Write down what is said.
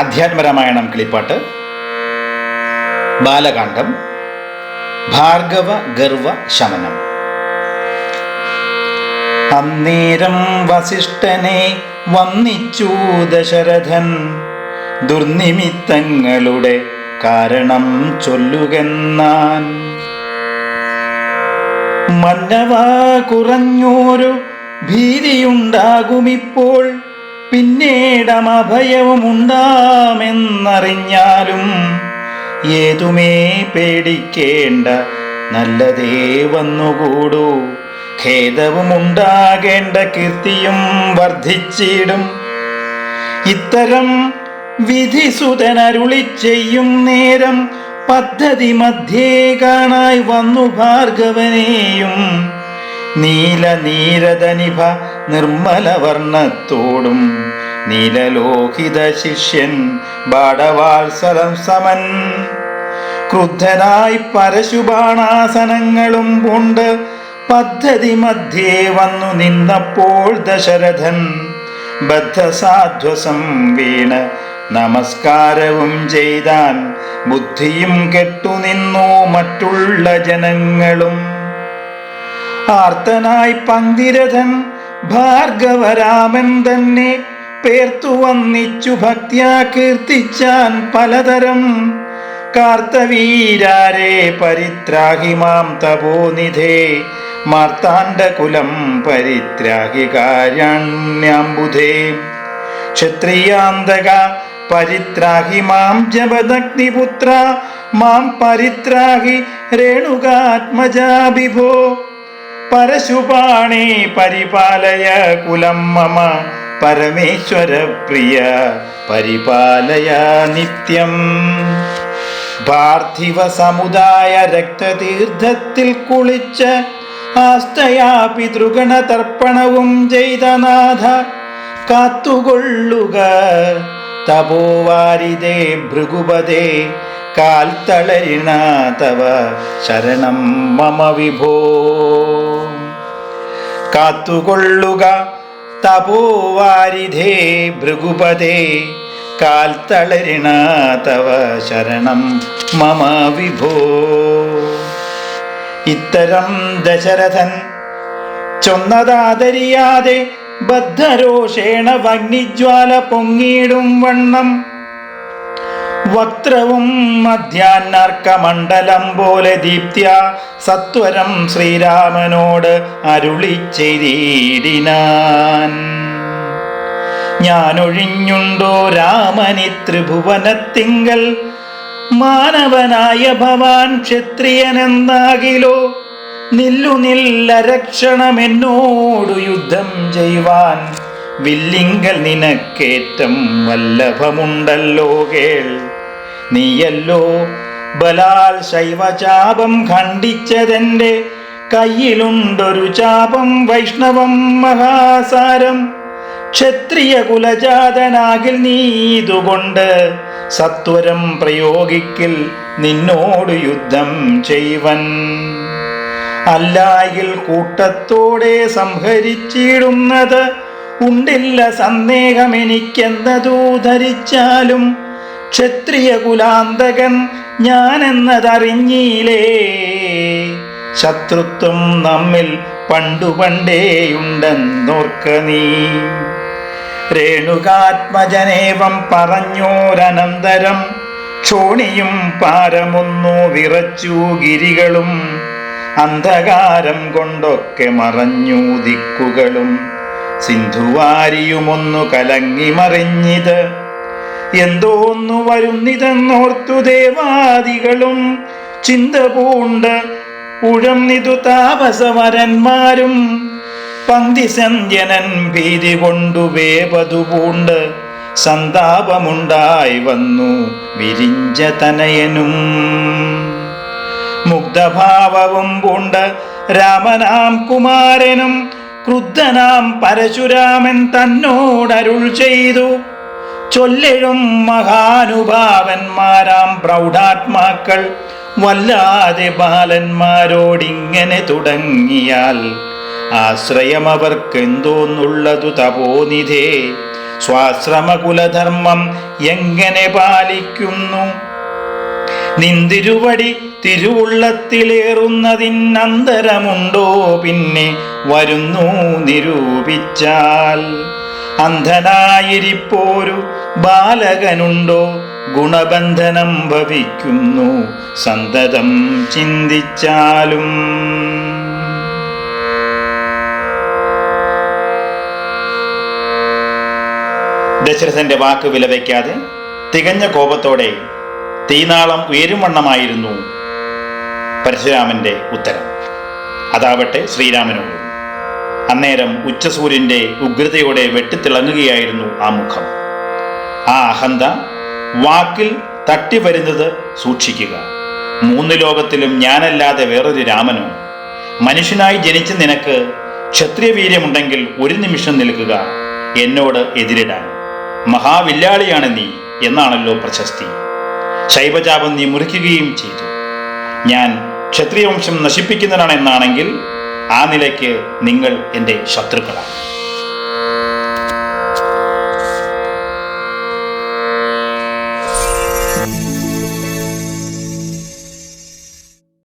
അധ്യാത്മരാമായണം കിളിപ്പാട്ട്. ബാലകാന്ഡം. ഭാർഗവ ഗർവ ശമനം. അന്നേരം വസിഷ്ഠനെ വന്നിച്ചു ദശരഥൻ. ദുർനിമിത്തങ്ങളുടെ കാരണം ചൊല്ലുകെന്നാൻ. മന്നവ കുറഞ്ഞോരു ഭീതിയുണ്ടാകുമിപ്പോൾ പിന്നീടമഭയവും ഉണ്ടാമെന്നറിഞ്ഞാലും ഏതുമേ പേടിക്കേണ്ട നല്ലതേ വന്നുകൂടൂ. ഖേദവുമുണ്ടാകേണ്ട കീർത്തിയും വർദ്ധിച്ചിടും. ഇത്തരം വിധിസുതനരുളി ചെയ്യും നേരം പദ്ധതി മധ്യേ കാണായി വന്നു ഭാർഗവനെയും. നീല നീരതനിഭ നിർമ്മല വർണത്തോടും നീലലോഹിത ശിഷ്യൻ സമൻ. ക്രുദ്ധനായി പരശുബാണാസനങ്ങളും കൊണ്ട് പദ്ധതി മധ്യേ വന്നു നിന്നപ്പോൾ ദശരഥൻ ബദ്ധസാധ്വസം വീണ് നമസ്കാരവും ചെയ്താൻ ബുദ്ധിയും കെട്ടുനിന്നു മറ്റുള്ള ജനങ്ങളും. ആർത്തനായി പന്തിരഥൻ ഭാർഗവരാമൻ തന്നെ പേർത്തു വന്നിച്ചു ഭക്തിയാ കീർത്തിച്ചാൻ പലതരം. കാർത്തവീരാരെ പരിത്രാഹി മാം തപോനിധേ മാർത്താണ്ഡകുലം പരിത്രാഹി കാര്യാണ്യാംബുധേ ക്ഷത്രിയാന്തക പരിത്രാഹി മാം ജപദഗ്നിപുത്ര. മാം പരിത്രാഹി രേണുകാത്മജാഭിഭോ പരശുപാണി പരിപാലയ കുലം മമ. പരമേശ്വര പ്രിയ പരിപാലയ നിത്യം. പാർത്ഥിവ സമുദായ രക്തതീർത്ഥത്തിൽ കുളിച്ച് ആസ്തയാ പിതൃഗണ തർപ്പണവും ചെയ്ത നാഥ. കാത്തുകൊള്ളുക തപോവാരിതേ ഭൃഗുപതേ കാൽ തളരിണ തവ ശരണം മമ വിഭോ. കാത്തുകൊള്ളുക. തപോവാരിധേ ഭൃഗുപതേ കാൽ തളരിണ തവ ശരണം മമ വിഭോ. ഇത്തരം ദശരഥൻ ചൊന്നതാതരിയാതെ ബദ്ധരോഷേണ വഗ്നിജ്വാല പൊങ്ങിയിടും വണ്ണം വക്രവും മധ്യാന്നർക്കമണ്ഡലം പോലെ ദീപ്ത്യ സത്വരം ശ്രീരാമനോട് അരുളി ചെയ്തിടിനാൻ. ഞാനൊഴിഞ്ഞുണ്ടോ രാമനി ത്രിഭുവനത്തിങ്കൽ? മാനവനായ ഭവാൻ ക്ഷത്രിയനെന്നാകിലോ? നില്ലു രക്ഷണമെന്നോടു യുദ്ധം ചെയ്യുവാൻ വില്ലിങ്കൽ നിനക്കേറ്റം വല്ലഭമുണ്ടല്ലോ കേൾ. നീയല്ലോ. ബലാൽ ശൈവചാപം ഖണ്ഡിച്ചതെന്റെ കയ്യിലുണ്ടൊരു ചാപം വൈഷ്ണവം മഹാസാരം. ക്ഷത്രിയ കുലജാതനാകിൽ നീതുകൊണ്ട് സത്വരം പ്രയോഗിക്കിൽ നിന്നോട് യുദ്ധം ചെയ്വൻ. അല്ലായിൽ കൂട്ടത്തോടെ സംഹരിച്ചിടുന്നത് ഉണ്ടില്ല സന്ദേഹം എനിക്കെന്നതു ധരിച്ചാലും ക്ഷത്രിയ കുലാന്തകൻ ഞാനെന്നതറിഞ്ഞീലേ. ശത്രുത്വം നമ്മിൽ പണ്ടു പണ്ടേയുണ്ടെന്നോർക്ക നീ. രേണുകാത്മജനേവം പറഞ്ഞോരനന്തരം ക്ഷോണിയും പാരമൊന്നു വിറച്ചു ഗിരികളും അന്ധകാരം കൊണ്ടൊക്കെ മറഞ്ഞു ദിക്കുകളും. സിന്ധുവാരിയുമൊന്നു കലങ്ങി മറിഞ്ഞിത് എന്തോന്നു വരുന്നിതെന്നോർത്തു ദേവാദികളും ചിന്ത പൂണ്ട് ഉഴന്നിതു താപസവരന്മാരും പന്തിസന്ധ്യനൻ ഭീതി കൊണ്ടു വേപതു പൂണ്ട് സന്താപമുണ്ടായി വന്നു വിരിഞ്ച തനയനും. മുഗ്ധഭാവവും പൂണ്ട് രാമനാം കുമാരനും ക്രുദ്ധനാം പരശുരാമൻ തന്നോടരുൾ ചെയ്തു ചൊല്ലിഴും മഹാനുഭാവന്മാരാം പ്രൗഢാത്മാക്കൾ. വല്ലാതെ ബാലന്മാരോടിങ്ങനെ തുടങ്ങിയാൽ ആശ്രയം അവർക്കെന്തോന്നുള്ളതു തപോനിധേ. സ്വാശ്രമകുലധർമ്മം എങ്ങനെ പാലിക്കുന്നു? നിന്തിരുവടി തിരുവുള്ളത്തിലേറുന്നതിനന്തരമുണ്ടോ പിന്നെ വരുന്നു നിരൂപിച്ചാൽ. അന്ധനായിരിപ്പോരു ബാലകനുണ്ടോ? ഗുണബന്ധനം ഭവിക്കുന്നു. സന്തതം ചിന്തിച്ചാലും. ദശരഥന്റെ വാക്ക് വിലവയ്ക്കാതെ തികഞ്ഞ കോപത്തോടെ തീനാളം ഉയരുമണ്ണമായിരുന്നു പരശുരാമന്റെ ഉത്തരം. അതാവട്ടെ ശ്രീരാമനോട്. അന്നേരം ഉച്ചസൂര്യന്റെ ഉഗ്രതയോടെ വെട്ടിത്തിളങ്ങുകയായിരുന്നു ആ മുഖം. ആ അഹന്ത വാക്കിൽ തട്ടി വരുന്നത് സൂക്ഷിക്കുക. മൂന്ന് ലോകത്തിലും ഞാനല്ലാതെ വേറൊരു രാമനോ? മനുഷ്യനായി ജനിച്ച നിനക്ക് ക്ഷത്രിയവീര്യമുണ്ടെങ്കിൽ ഒരു നിമിഷം നിൽക്കുക. എന്നോട് എതിരിടാൻ. മഹാവില്ലാളിയാണ് നീ എന്നാണല്ലോ പ്രശസ്തി. ശൈവജാപം നീ മുറിക്കുകയും ചെയ്തു. ഞാൻ ക്ഷത്രിയവംശം നശിപ്പിക്കുന്നവനാണ് എന്നാണെങ്കിൽ ആ നിലയ്ക്ക് നിങ്ങൾ എന്റെ ശത്രുക്കളാണ്.